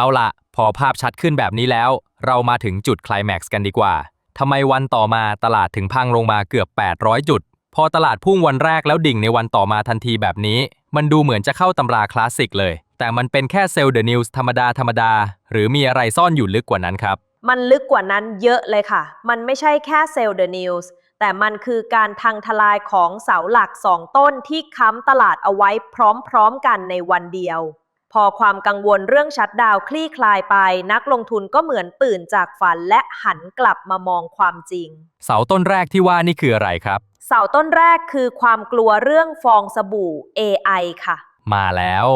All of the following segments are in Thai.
เอาละพอภาพชัดขึ้นแบบนี้แล้ว เรามาถึงจุดคลแม็กซ์กันดีกว่าทำไมวันต่อมาตลาดถึงพังลงมาเกือบ 800 จุด พอตลาดพุ่งวันแรกแล้วดิ่งในวันต่อมาทันทีแบบนี้ มันดูเหมือนจะเข้าตำราคลาสสิกเลย แต่มันเป็นแค่เซลล์เดอะนิวส์ธรรมดาธรรมดา หรือมีอะไรซ่อนอยู่ลึกกว่านั้นครับ มันลึกกว่านั้นเยอะเลยค่ะ มันไม่ใช่แค่เซลล์เดอะนิวส์แต่มันคือการทังทลายของเสาหลักสองต้นที่ค้ำตลาดเอาไว้พร้อมๆกันในวันเดียว พอความกังวลเรื่องชัดดาวน์คลี่คลายไป นักลงทุนก็เหมือนตื่นจากฝันและหันกลับมามองความจริง เสาต้นแรกที่ว่านี่คืออะไรครับ เสาต้นแรกคือความกลัวเรื่องฟองสบู่ AI ค่ะ มาแล้ว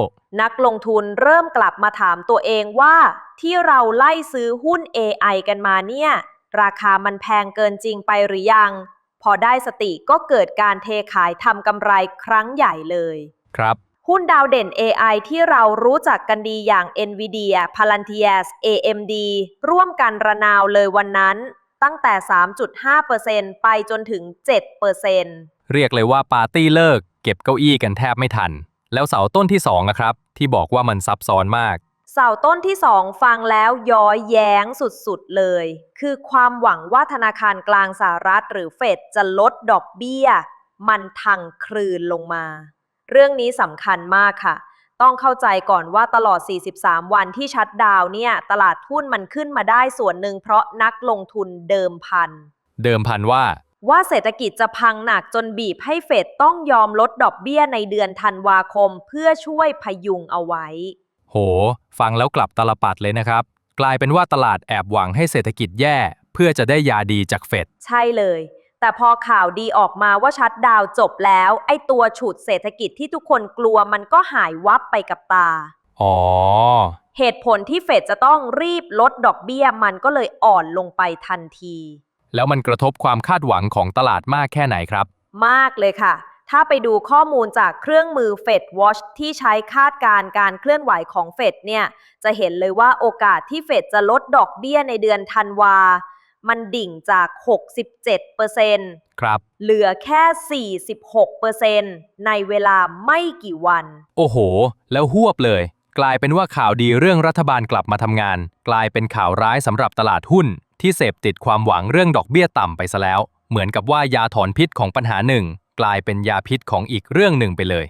นักลงทุนเริ่มกลับมาถามตัวเองว่า ที่เราไล่ซื้อหุ้น AI กันมาเนี่ย ราคามันแพงเกินจริงไปหรือยัง พอได้สติก็เกิดการเทขายทำกำไรครั้งใหญ่เลย ครับ หุ้นดาวเด่น AI ที่เรารู้จักกันดีอย่าง NVIDIA, Palantir, AMD ร่วมกันระนาวเลยวันนั้น ตั้งแต่ 3.5%ไปจนถึง 7%เรียกเลยว่าปาร์ตี้เลิก เก็บเก้าอี้กันแทบไม่ทัน แล้วเสาต้นที่สองอะครับ ที่บอกว่ามันซับซ้อนมาก เสาต้นที่สองฟังแล้วย้อยแย้งสุดๆเลย คือความหวังว่าธนาคารกลางสหรัฐหรือเฟดจะลดดอกเบี้ย มันทังคลืนลงมา เรื่องนี้สำคัญมากค่ะ ต้องเข้าใจก่อนว่าตลอด 43 วันที่ชัดดาวน์เนี่ย ตลาดหุ้นมันขึ้นมาได้ส่วนหนึ่งเพราะนักลงทุนเดิมพัน เดิมพันว่า ว่าเศรษฐกิจจะพังหนักจนบีบให้เฟดต้องยอมลดดอกเบี้ยในเดือนธันวาคมเพื่อช่วยพยุงเอาไว้ โห ฟังแล้วกลับตลปัดเลยนะครับ กลายเป็นว่าตลาดแอบหวังให้เศรษฐกิจแย่ เพื่อจะได้ยาดีจากเฟดใช่เลย แต่พอข่าวดีออกมาว่าชัดดาวน์จบแล้ว ไอ้ตัวฉุดเศรษฐกิจที่ทุกคนกลัวมันก็หายวับไปกับตา อ๋อ เหตุผลที่เฟดจะต้องรีบลดดอกเบี้ยมันก็เลยอ่อนลงไปทันที แล้วมันกระทบความคาดหวังของตลาดมากแค่ไหนครับ มากเลยค่ะ ถ้าไปดูข้อมูลจากเครื่องมือ Fed Watch ที่ใช้คาดการณ์การเคลื่อนไหวของเฟดเนี่ย จะเห็นเลยว่าโอกาสที่เฟดจะลดดอกเบี้ยในเดือนธันวา มันดิ่งจาก 67%ครับ เหลือแค่ 46%ในเวลาไม่กี่วัน โอ้โห แล้วหวบเลย กลายเป็นว่าข่าวดีเรื่องรัฐบาลกลับมาทำงาน กลายเป็นข่าวร้ายสำหรับตลาดหุ้น ที่เสพติดความหวังเรื่องดอกเบี้ยต่ำไปซะแล้ว เหมือนกับว่ายาถอนพิษของปัญหาหนึ่ง กลายเป็นยาพิษของอีกเรื่องหนึ่งไปเลย